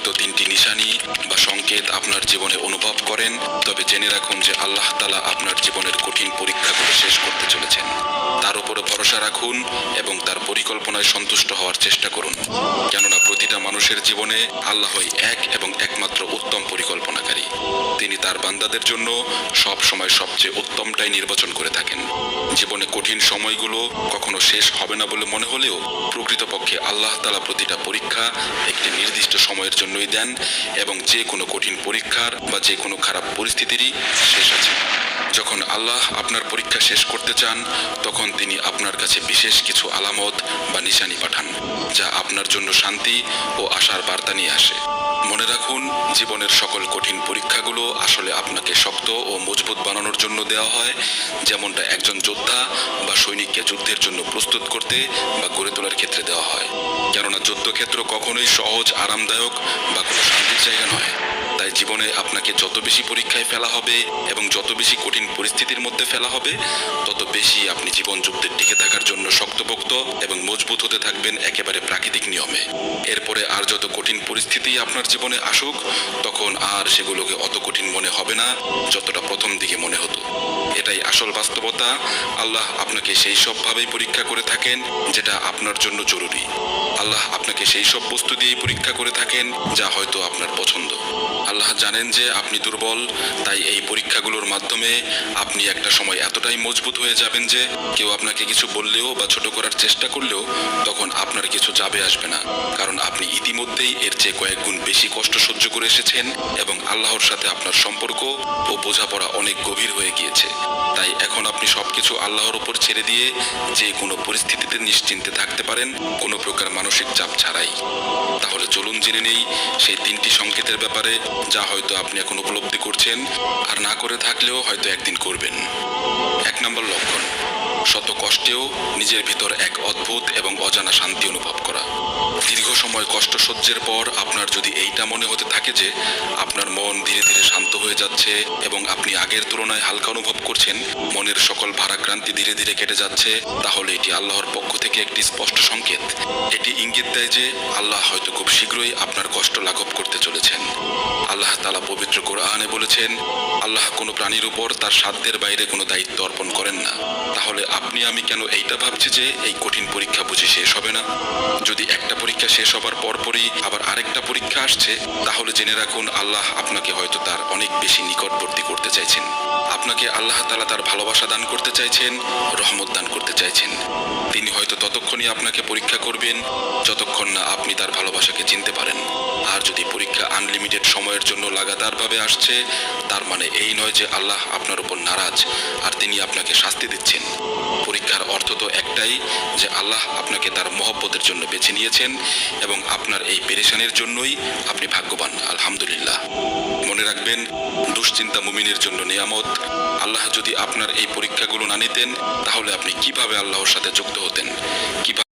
উল্লেখিত তিনটি নিশানি বা সংকেত আপনার জীবনে অনুভব করেন, তবে জেনে রাখুন যে আল্লাহ তালা আপনার জীবনের কঠিন পরীক্ষাগুলো শেষ করতে চলেছেন। তার উপরে ভরসা রাখুন এবং তার পরিকল্পনায় সন্তুষ্ট হওয়ার চেষ্টা করুন। কেননা মানুষের জীবনে আল্লাহই এক এবং একমাত্র উত্তম পরিকল্পনাকারী। তিনি তার বান্দাদের জন্য সব সময় সবচেয়ে উত্তমটাই নির্বাচন করে থাকেন। জীবনে কঠিন সময়গুলো কখনো শেষ হবে না বলে মনে হলেও প্রকৃতপক্ষে আল্লাহ তালা প্রতিটা পরীক্ষা একটি নির্দিষ্ট সময়ের জন্যই দেন এবং যে কোনো কঠিন পরীক্ষার বা যে কোনো খারাপ পরিস্থিতিরই শেষ আছে। যখন আল্লাহ আপনার পরীক্ষা শেষ করতে চান, তখন তিনি আপনার কাছে বিশেষ কিছু আলামত বা নিশানি পাঠান, যা আপনার জন্য শান্তি ও আশার বার্তা নিয়ে আসে। মনে রাখুন, জীবনের সকল কঠিন পরীক্ষাগুলো আসলে আপনাকে শক্ত ও মজবুত বানানোর জন্য দেওয়া হয়, যেমনটা একজন যোদ্ধা বা সৈনিককে যুদ্ধের জন্য প্রস্তুত করতে বা গড়ে তোলার ক্ষেত্রে দেওয়া হয়। কেননা যুদ্ধক্ষেত্র কখনোই সহজ, আরামদায়ক বা কোনো শান্তির জায়গা নয়। জীবনে আপনাকে যত বেশি পরীক্ষায় ফেলা হবে এবং যত বেশি কঠিন পরিস্থিতির মধ্যে ফেলা হবে, তত বেশি আপনি জীবন যুদ্ধের টিকে থাকার জন্য শক্তপোক্ত এবং মজবুত হতে থাকবেন একেবারে প্রাকৃতিক নিয়মে। এরপরে আর যত কঠিন পরিস্থিতি আপনার জীবনে আসুক, তখন আর সেগুলোকে অত কঠিন মনে হবে না, যতটা প্রথম দিকে মনে হতো। এটাই আসল বাস্তবতা। আল্লাহ আপনাকে সেই সবভাবেই পরীক্ষা করে থাকেন যেটা আপনার জন্য জরুরি। আল্লাহ আপনাকে সেই সব বস্তু দিয়েই পরীক্ষা করে থাকেন যা হয়তো আপনার পছন্দ। আল্লাহ জানেন যে আপনি দুর্বল, তাই এই পরীক্ষাগুলোর মাধ্যমে আপনি একটা সময় এতটাই মজবুত হয়ে যাবেন যে কেউ আপনাকে কিছু বললেও বা ছোট করার চেষ্টা করলেও তখন আপনার কিছু যাবে আসবে না। কারণ আপনি ইতিমধ্যেই এর চেয়ে কয়েক গুণ বেশি কষ্ট সহ্য করে এসেছেন এবং আল্লাহর সাথে আপনার সম্পর্ক ও বোঝাপড়া অনেক গভীর হয়ে গিয়েছে। তাই এখন আপনি সবকিছু আল্লাহর উপর ছেড়ে দিয়ে যে কোনো পরিস্থিতিতে নিশ্চিন্তে থাকতে পারেন, কোনো প্রকার মানসিক চাপ ছাড়াই। তাহলে চলুন জেনে নেই সেই তিনটি সংকেতের ব্যাপারে যা হয়তো আপনি এখন উপলব্ধি করছেন, আর না করে থাকলেও হয়তো একদিন করবেন। এক নম্বর লক্ষণ। শত কষ্টেও নিজের ভিতর এক অদ্ভুত এবং অজানা শান্তি অনুভব করা। দীর্ঘ সময় কষ্ট সহ্যের পর আপনার যদি এইটা মনে হতে থাকে যে, আপনার মন ধীরে ধীরে শান্ত হয়ে যাচ্ছে এবং আপনি আগের তুলনায় হালকা অনুভব করছেন, মনের সকল ভারাক্রান্তি ধীরে ধীরে কেটে যাচ্ছে, তাহলে এটি আল্লাহর পক্ষ থেকে একটি স্পষ্ট সংকেত। এটি ইঙ্গিত দেয় যে, আল্লাহ হয়তো খুব শীঘ্রই আপনার কষ্ট লাঘব করতে চলেছেন। আল্লাহ তালা পবিত্র কোরআনে বলেছেন, আল্লাহ কোনো প্রাণীর উপর তার সাধ্যের বাইরে কোনো দায়িত্ব অর্পণ করেন না। তাহলে আপনি, আমি কেন এইটা ভাবছি যে এই কঠিন পরীক্ষা বুঝি শেষ হবে না? যদি একটা পরীক্ষা শেষ হবার পরপরই আবার আরেকটা পরীক্ষা আসছে, তাহলে জেনে রাখুন আল্লাহ আপনাকে হয়তো তার অনেক বেশি নিকটবর্তী করতে চাইছেন। আপনাকে আল্লাহ তালা তার ভালোবাসা দান করতে চাইছেন, রহমত দান করতে চাইছেন। তিনি হয়তো ততক্ষণই আপনাকে পরীক্ষা করবেন, যতক্ষণ না আপনি তার ভালোবাসাকে চিনতে পারেন। আর যদি পরীক্ষা আনলিমিটেড সময়ের জন্য লাগাতারভাবে আসছে, তার মানে এই নয় যে আল্লাহ আপনার উপর নারাজ, আর তিনি আপনাকে শাস্তি দিচ্ছেন। তো একটাই যে আল্লাহ আপনাকে তার মহব্বতের জন্য বেছে নিয়েছেন এবং আপনার এই পেরেশানের জন্যই আপনি ভাগ্যবান। আলহামদুলিল্লাহ। মনে রাখবেন, দুশ্চিন্তা মুমিনের জন্য নিয়ামত। আল্লাহ যদি আপনার এই পরীক্ষাগুলো না নিতেন, তাহলে আপনি কীভাবে আল্লাহর সাথে যুক্ত হতেন? কীভাবে